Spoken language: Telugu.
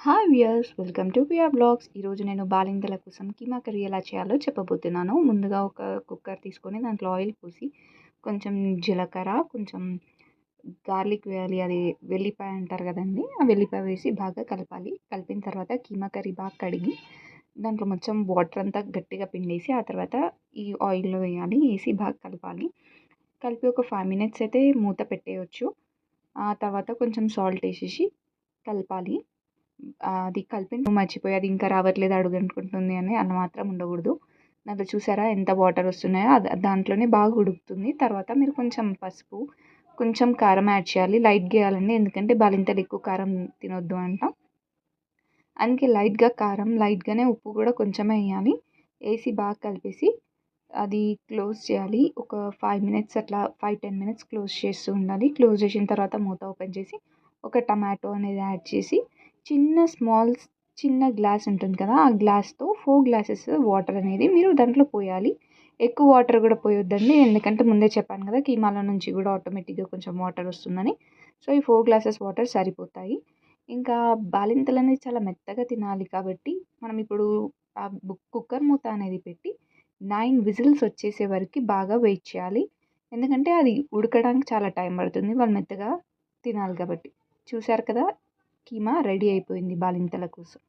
Hi viewers welcome to pear blogs. ఈరోజు నేను బాలింతల కోసం కీమా కర్రీ ఎలా చేయాలో చెప్పబోతున్నాను. ముందుగా ఒక కుక్కర్ తీసుకొని దాంట్లో ఆయిల్ పోసి కొంచెం జీలకర్ర కొంచెం గార్లిక్ వేయాలి. అది వెల్లిపాయ అంటారు కదండి ఆ వెల్లిపాయ వేసి బాగా కలపాలి. కలిపిన తర్వాత కీమా కర్రీ బాగా కడిగి దాంట్లో మొత్తం వాటర్ అంతా గట్టిగా పిండేసి ఆ తర్వాత ఈ ఆయిల్లో వేయాలి. వేసి బాగా కలపాలి. కలిపి ఒక ఫైవ్ మినిట్స్ అయితే మూత పెట్టేయచ్చు. ఆ తర్వాత కొంచెం సాల్ట్ వేసేసి కలపాలి. అది కలిపి మర్చిపోయి అది ఇంకా రావట్లేదు అడుగు అని అన్న మాత్రం ఉండకూడదు. దాంట్లో చూసారా ఎంత వాటర్ వస్తున్నాయో? అది దాంట్లోనే బాగా ఉడుకుతుంది. తర్వాత మీరు కొంచెం పసుపు కొంచెం కారం యాడ్ చేయాలి. లైట్గా వేయాలండి ఎందుకంటే బాలింతలు ఎక్కువ కారం తినొద్దు అంట. అందుకే లైట్గా కారం లైట్గానే ఉప్పు కూడా కొంచెమే వేయాలి. వేసి బాగా కలిపేసి అది క్లోజ్ చేయాలి. ఒక ఫైవ్ మినిట్స్ అట్లా ఫైవ్ టెన్ మినిట్స్ క్లోజ్ చేస్తూ ఉండాలి. క్లోజ్ చేసిన తర్వాత మూత ఓపెన్ చేసి ఒక టమాటో అనేది యాడ్ చేసి చిన్న స్మాల్ చిన్న గ్లాస్ ఉంటుంది కదా ఆ గ్లాస్తో ఫోర్ గ్లాసెస్ వాటర్ అనేది మీరు దాంట్లో పోయాలి. ఎక్కువ వాటర్ కూడా పోయొద్దండి ఎందుకంటే ముందే చెప్పాను కదా కీమాలో నుంచి కూడా ఆటోమేటిక్గా కొంచెం వాటర్ వస్తుందని. సో ఈ ఫోర్ గ్లాసెస్ వాటర్ సరిపోతాయి. ఇంకా బాలింతలు అనేది చాలా మెత్తగా తినాలి కాబట్టి మనం ఇప్పుడు ఆ కుక్కర్ మూత అనేది పెట్టి నైన్ విజిల్స్ వచ్చేసే వరకు బాగా వెయిట్ చేయాలి. ఎందుకంటే అది ఉడకడానికి చాలా టైం పడుతుంది వాళ్ళు మెత్తగా తినాలి కాబట్టి. చూసారు కదా కీమా రెడీ అయిపోయింది బాలింతల కోసం?